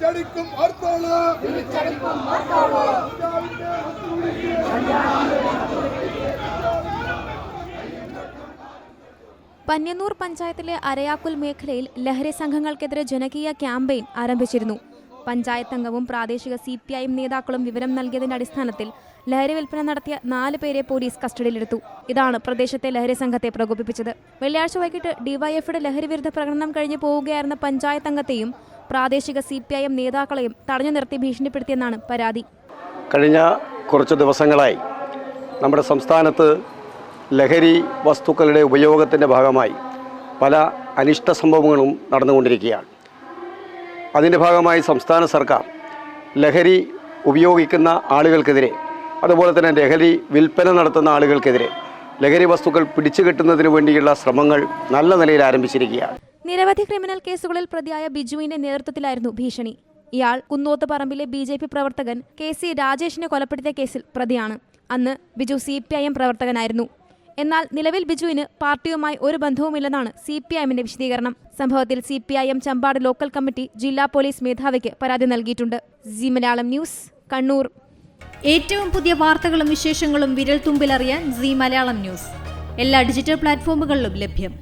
പഞ്ചാബിന്റെ ഒത്തുകളിക്ക് പന്യന്നൂർ പഞ്ചായത്തിലെ അരയാക്കുൽ മേഖലയിൽ ലഹരി സംഘങ്ങൾക്കെതിരെ ജനകീയ ക്യാമ്പയിൻ ആരംഭിച്ചിരുന്നു. പഞ്ചായത്ത് അംഗവും പ്രാദേശിക സി പി ഐ എം നേതാക്കളും വിവരം നൽകിയതിന്റെ അടിസ്ഥാനത്തിൽ ലഹരി വിൽപ്പന നടത്തിയ നാല് പേരെ പോലീസ് കസ്റ്റഡിയിലെടുത്തു. ഇതാണ് പ്രദേശത്തെ ലഹരി സംഘത്തെ പ്രകോപിപ്പിച്ചത്. വെള്ളിയാഴ്ച വൈകിട്ട് ഡിവൈഎഫിയുടെ ലഹരി വിരുദ്ധ പ്രകടനം കഴിഞ്ഞ് പോവുകയായിരുന്ന പഞ്ചായത്ത് അംഗത്തെയും പ്രാദേശിക സി പി ഐ എം നേതാക്കളെയും തടഞ്ഞു നിർത്തി ഭീഷണിപ്പെടുത്തിയെന്നാണ് പരാതി. കഴിഞ്ഞ കുറച്ച് ദിവസങ്ങളായി നമ്മുടെ സംസ്ഥാനത്ത് ലഹരി വസ്തുക്കളുടെ ഉപയോഗത്തിന്റെ ഭാഗമായി പല അനിഷ്ട സംഭവങ്ങളും നടന്നുകൊണ്ടിരിക്കുകയാണ്. അതിന്റെ ഭാഗമായി സംസ്ഥാന സർക്കാർ ലഹരി ഉപയോഗിക്കുന്ന ആളുകൾക്കെതിരെ അതുപോലെ തന്നെ ലഹരി വിൽപ്പന നടത്തുന്ന ആളുകൾക്കെതിരെ ലഹരി വസ്തുക്കൾ പിടിച്ചു കെട്ടുന്നതിന് വേണ്ടിയുള്ള ശ്രമങ്ങൾ നല്ല നിലയിൽ ആരംഭിച്ചിരിക്കുകയാണ്. നിരവധി ക്രിമിനൽ കേസുകളിൽ പ്രതിയായ ബിജുവിന്റെ നേതൃത്വത്തിലായിരുന്നു ഭീഷണി. ഇയാൾ കുന്നോത്ത് പറമ്പിലെ ബി ജെ പി പ്രവർത്തകൻ കെ സി രാജേഷിനെ കൊലപ്പെടുത്തിയ കേസിൽ പ്രതിയാണ്. അന്ന് Biju C P I M പ്രവർത്തകനായിരുന്നു. എന്നാൽ നിലവിൽ ബിജുവിന് പാർട്ടിയുമായി ഒരു ബന്ധവുമില്ലെന്നാണ് സി പി ഐ എമ്മിന്റെ വിശദീകരണം. സംഭവത്തിൽ C P I M Champad local committee ജില്ലാ പോലീസ് മേധാവിക്ക് പരാതി നൽകിയിട്ടുണ്ട്. Zee Malayalam news Kannur. ഏറ്റവും പുതിയ വാർത്തകളും വിശേഷങ്ങളും വിരൽ തുമ്പിലറിയാൻ സി മലയാളം ന്യൂസ്. എല്ലാ ഡിജിറ്റൽ പ്ലാറ്റ്ഫോമുകളിലും ലഭ്യം.